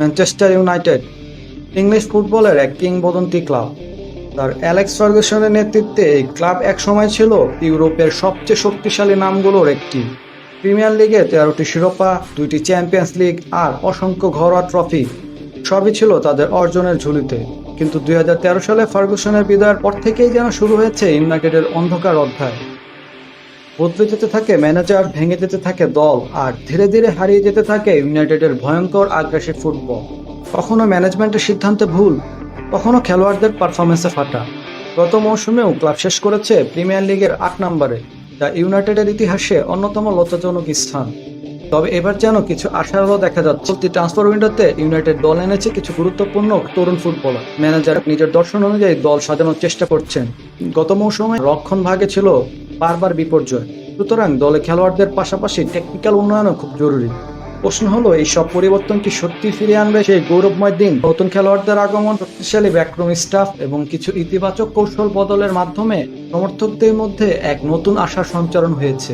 Manchester United English ফুটবলের এক কিংবদন্তি ক্লাব। তার অ্যালেক্স ফার্গুসনের নেতৃত্বে এই ক্লাব একসময় ছিল ইউরোপের সবচেয়ে শক্তিশালী নামগুলোর একটি। প্রিমিয়ার লিগে তেরোটি শিরোপা, দুইটি চ্যাম্পিয়ন্স লিগ আর অসংখ্য ঘরোয়া ট্রফি, সবই ছিল তাদের অর্জনের ঝুলিতে। কিন্তু দু হাজার তেরো সালে ফার্গুসনের বিদায়ের পর থেকেই যেন শুরু হয়েছে ইউনাইটেডের অন্ধকার অধ্যায়। বদলে যেতে থাকে ম্যানেজার ভেঙে যেতে থাকে দল, আর ধীরে ধীরে হারিয়ে যেতে থাকে ইউনাইটেডের ভয়ঙ্কর আগ্রাসী ফুটবল। কখনো ম্যানেজমেন্টের সিদ্ধান্তে ভুল, কখনো খেলোয়াড়দের পারফরমেন্সে ফাটা। গত মৌসুমেও ক্লাব শেষ করেছে প্রিমিয়ার লিগের আট নম্বরে, যা ইউনাইটেডের ইতিহাসে অন্যতম লজ্জাজনক স্থান। তবে এবার যেন কিছু আশার দেখা যাচ্ছে। চলতি ট্রান্সফার উইন্ডোতে ইউনাইটেড দল এনেছে কিছু গুরুত্বপূর্ণ তরুণ ফুটবলার। ম্যানেজার নিজের দর্শন অনুযায়ী দল সাজানোর চেষ্টা করছেন। গত মৌসুমে রক্ষণ ভাগে ছিল বারবার বিপর্যয়। সুতরাং দলে খেলোয়াড়দের পাশাপাশি টেকনিক্যাল উন্নয়নও খুব জরুরি। প্রশ্ন হলো এই সব পরিবর্তন কি সত্যি ফিরে আনবে সেই গৌরবময় দিন নতুন খেলোয়াড়দের আগমন, শক্তিশালী ব্যাকরম স্টাফ এবং কিছু ইতিবাচক কৌশল বদলের মাধ্যমে সমর্থকদের মধ্যে এক নতুন আশার সঞ্চারণ হয়েছে।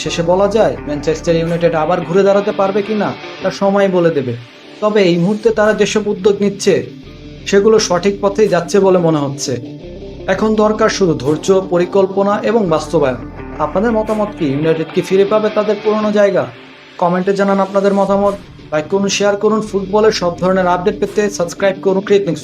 শেষে বলা যায় ম্যানচেস্টার ইউনাইটেড আবার ঘুরে দাঁড়াতে পারবে কিনা, তা সময় বলে দেবে। তবে এই মুহূর্তে তারা যেসব উদ্যোগ নিচ্ছে, সেগুলো সঠিক পথেই যাচ্ছে বলে মনে হচ্ছে। এখন দরকার শুধু ধৈর্য, পরিকল্পনা এবং বাস্তবায়ন। আপনাদের মতামত কি? ইউনাইটেড কি ফিরে পাবে তাদের পুরনো জায়গা? কমেন্টে জানান আপনাদের মতামত। লাইক করুন, শেয়ার করুন। ফুটবলের সব ধরনের আপডেট পেতে সাবস্ক্রাইব করুন ক্রিয়েট নিউজ